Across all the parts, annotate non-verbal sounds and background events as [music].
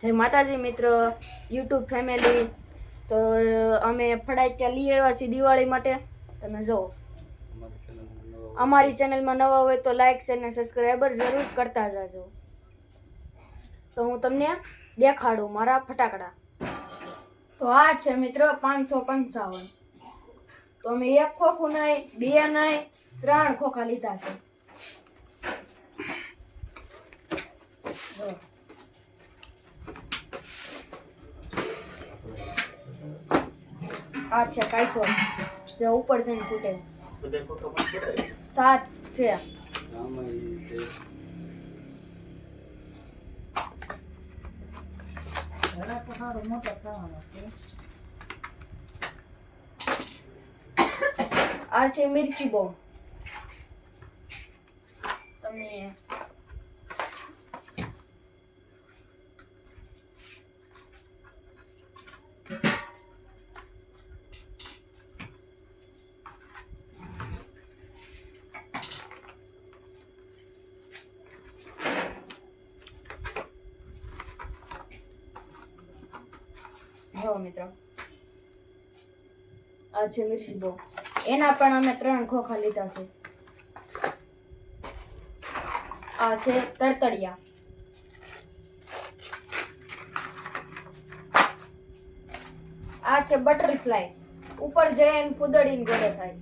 જય માતાજી મિત્ર, યુટ્યુબ ફેમિલી. તો અમે ફડાક્યા લઈ આવ્યા છીએ દિવાળી માટે. તમે જુઓ. અમારી ચેનલમાં નવા હોય તો લાઈક, શેર અને સબસ્ક્રાઈબર જરૂર કરતા જાજો. તો હું તમને દેખાડું મારા ફટાકડા. તો આ છે મિત્ર પાંચસો પંચાવન. તો અમે એક ખોખું નહીં બે નહીં ત્રણ ખોખા લીધા છે. આ છે? કાઈસો જે ઉપર જઈને ફૂટે. સાત છે. આ છે મિર્ચી બોમ્બ તમને જો મિત્રો. આ છે મિર્ચી એના પણ અમે ત્રણ ખોખા લીધા છે. આ છે તડતડિયા. આ છે બટરફ્લાય. ઉપર જઈને ફૂદડીને ગળે થાય.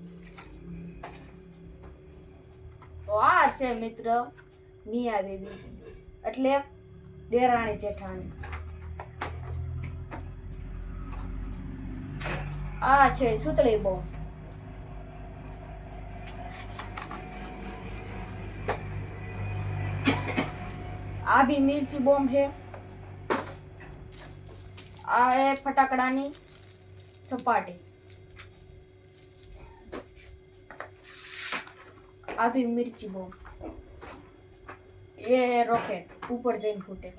તો આ છે મિત્ર, મિયા બેબી. એટલે દેરાણી જેઠાણી. આ છે સુતળી બોમ્બ આ બી મિર્ચી બોમ્બ છે. આ એ ફટાકડાની સપાટી. આ બી મિર્ચી બોમ્બ એ રોકેટ, ઉપર જઈને ફૂટે.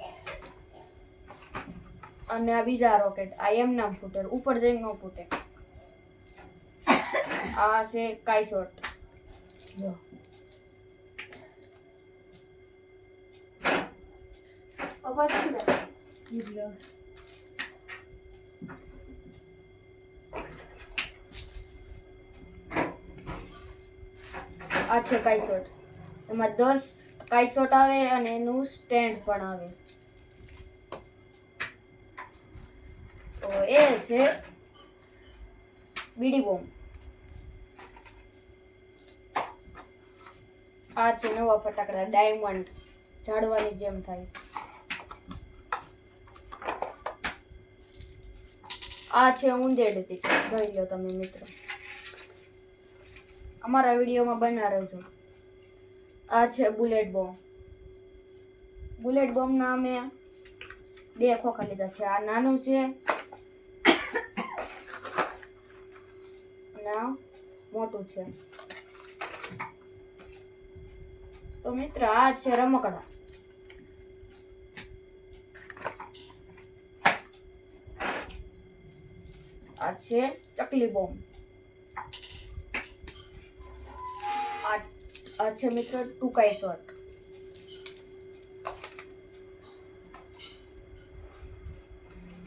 અને આ બીજા રોકેટ, આ એમ નામ ફૂટે, ઉપર જઈને ન ફૂટે. આ છે કાઈસોટ? આ છે કાઈસોટ એમાં દસ કાઈસોટ આવે અને એનું સ્ટેન્ડ પણ આવે. તો એ છે બીડી બોમ્બ. આ છે નવા ફટાકડા ડાયમંડ ઝાડવાની જેમ થાય. આ છે ઉંદેડતી જોઈ લો તમે મિત્રો. અમારા વિડીયોમાં બના રહેજો આ છે બુલેટ બોમ્બ. બુલેટ બોમ્બના અમે બે ખોખા લીધા છે. આ નાનું છે. [coughs] અને મોટું છે. તો મિત્ર આ છે રમકડા આ છે ચકલી બોમ્બ આ આ છે મિત્ર ટુકાઈ શોટ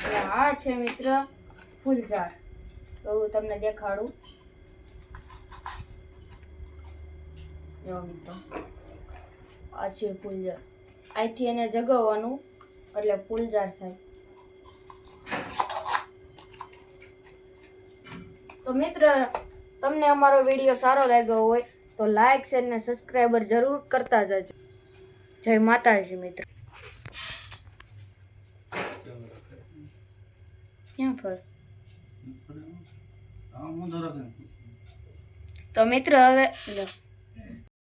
અને આ છે મિત્ર ફૂલઝાડ તો હું તમને દેખાડું જો મિત્રો આ છે. ફૂલઝાડ અહીંથી એને જગાવવાનું એટલે ફૂલઝાડ થાય. તો મિત્ર તમને અમારો વીડિયો સારો લાગ્યો હોય તો લાઈક શેર ને સબસ્ક્રાઈબર જરૂર કરતા જજો. જય માતાજી મિત્ર. ક્યાં ફર તો મિત્ર હવે